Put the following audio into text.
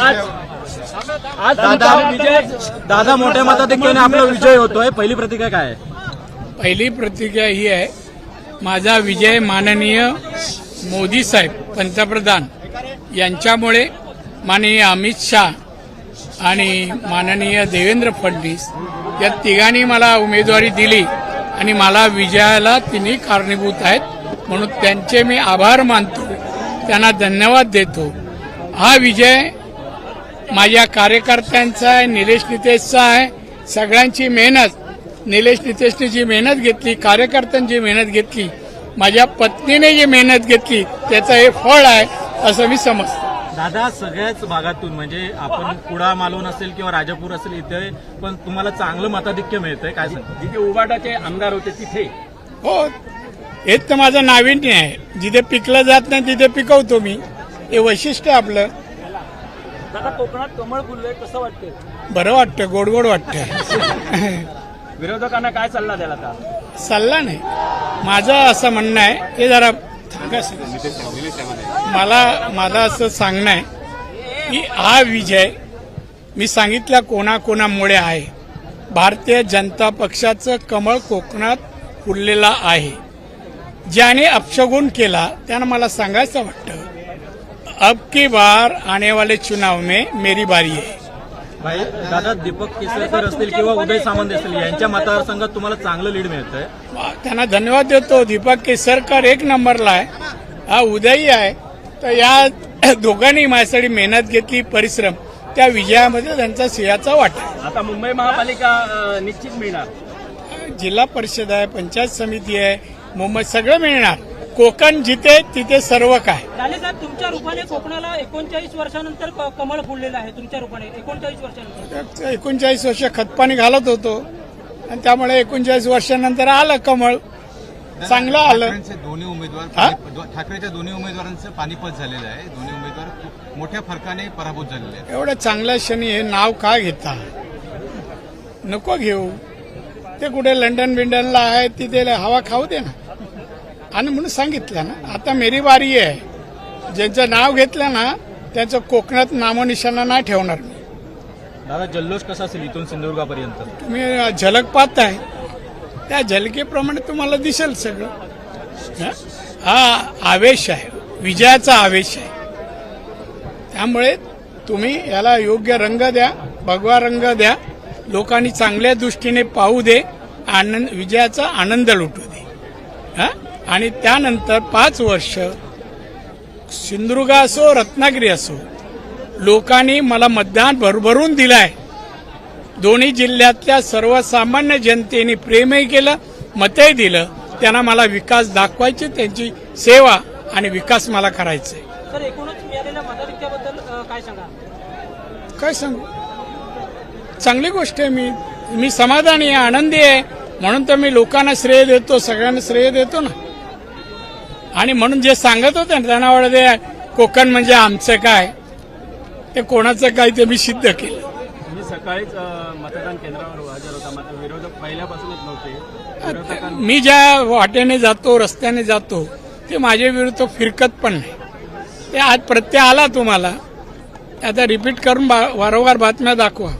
आज दादा विजय दादा मोठ्या मताधिक्याने आपला विजय होतोय. पहिली प्रतिक्रिया काय आहे? पहिली प्रतिक्रिया ही आहे माझा विजय माननीय मोदी साहेब पंतप्रधान यांच्यामुळे माननीय अमित शाह आणि माननीय देवेंद्र फडणवीस या तिघांनी मला उमेदवारी दिली आणि मला विजयाला तिन्ही कारणीभूत आहेत. म्हणून त्यांचे मी आभार मानतो. त्यांना धन्यवाद देतो. हा विजय माझ्या कार्यकर्त्यांचा आहे निलेश नितेशचा आहे. सगळ्यांची मेहनत निलेश नितेशने जी मेहनत घेतली कार्यकर्त्यांची मेहनत घेतली माझ्या पत्नीने जी मेहनत घेतली त्याचं हे फळ आहे असं मी समजतो. दादा सगळ्याच भागातून म्हणजे आपण कुडा मालवण असेल किंवा राजापूर असेल इथे पण तुम्हाला चांगलं मताधिक्य मिळतंय काय सांगता? जिथे उबाटाचे आमदार होते तिथे. हो हेच तर माझं नाविन्य आहे. जिथे पिकलं जात नाही तिथे पिकवतो मी. हे वैशिष्ट्य आपलं. दादा कोकणात कमळ फुललंय कसं वाटतंय? बरं वाटतं गोड गोड वाटतं विरोधकांना काय सल्ला आता? सल्ला नाही. माझं असं म्हणणं आहे हे जरा. मला माझं असं सांगणं आहे की हा विजय मी सांगितल्या कोणाकोणामुळे आहे. भारतीय जनता पक्षाचं कमळ कोकणात फुललेला आहे. ज्याने अपशगुन केला त्यानं मला सांगायचं वाटतं अब की बार आने वाले चुनाव में मेरी बारी है. भाई दादा दीपक केसरकर असतील किंवा उदय सामंत असतील यांच्या मतदारसंघात तुम्हाला चांगलं लीड मिळतंय. त्यांना धन्यवाद देतो. दीपक केसरकर एक नंबरला आहे. हा उदयी आहे. तर या दोघांनी माझ्यासाठी मेहनत घेतली परिश्रम. त्या विजयामध्ये त्यांचा सिंहाचा वाटा आहे. आता मुंबई महापालिका निश्चित मिळणार. जिल्हा परिषद आहे पंचायत समिती आहे मुंबई सगळं मिळणार. कोकण जिथे तिथे सर्व काय. साहेब तुमच्या रूपाने कोकणाला एकोणचाळीस वर्षानंतर क- कमळ फुललेलं आहे तुमच्या रूपाने. एकोणचाळीस वर्षानंतर. एकोणचाळीस वर्ष खतपाणी घालत होतो. आणि त्यामुळे एकोणचाळीस वर्षानंतर आलं कमळ. चांगलं आलं. ठाकरेंचे दोन्ही उमेदवार हा? पाणी- ठाकरेच्या दोन्ही उमेदवारांचं पानिपत झालेलं आहे. दोन्ही उमेदवार खूप मोठ्या फरकाने पराभूत झालेले आहेत. एवढं चांगल्या क्षणी हे नाव का घेता? नको घेऊ. ते कुठे लंडन बिंडनला आहे तिथे हवा खाऊ दे ना. आणि म्हणून सांगितलं ना आता मेरी बारी आहे. ज्यांचं नाव घेतलं ना त्यांचं कोकणात नामोनिशाणा नाही ठेवणार मी. दादा जल्लोष कसा असेल इथून सिंधुदुर्गापर्यंत? तुम्ही झलक पाहताय. त्या झलकेप्रमाणे तुम्हाला दिसेल सगळं. हं? हा आवेश आहे. विजयाचा आवेश आहे. त्यामुळे तुम्ही याला योग्य रंग द्या भगवा रंग द्या. लोकांनी चांगल्या दृष्टीने पाहू दे आनंद विजयाचा आनंद लुटू दे. हं? आणि त्यानंतर पाच वर्ष सिंधुदुर्ग असो रत्नागिरी असो लोकांनी मला मतदान भरभरून दिलंय. दोन्ही जिल्ह्यातल्या सर्वसामान्य जनतेने प्रेमही केलं मतही दिलं. त्यांना मला विकास दाखवायचे त्यांची सेवा आणि विकास मला करायचा आहे काय सांगू? चांगली गोष्ट आहे मी. मी समाधानी आहे आनंदी आहे. म्हणून तर मी लोकांना श्रेय देतो सगळ्यांना श्रेय देतो ना. आणि म्हणून जे सांगत होते ना त्यांना वाटत कोकण म्हणजे आमचं काय? ते कोणाचं काय ते मी सिद्ध केलं. तुम्ही सकाळीच मतदान केंद्रावर हजर होता. मात्र विरोधक पहिल्यापासूनच नव्हते. मी ज्या वाटेने जातो रस्त्याने जातो ते माझ्या विरुद्ध फिरकत पण नाही. ते आज प्रत्यय आला तुम्हाला. आता रिपीट करून वारंवार बातम्या दाखवा.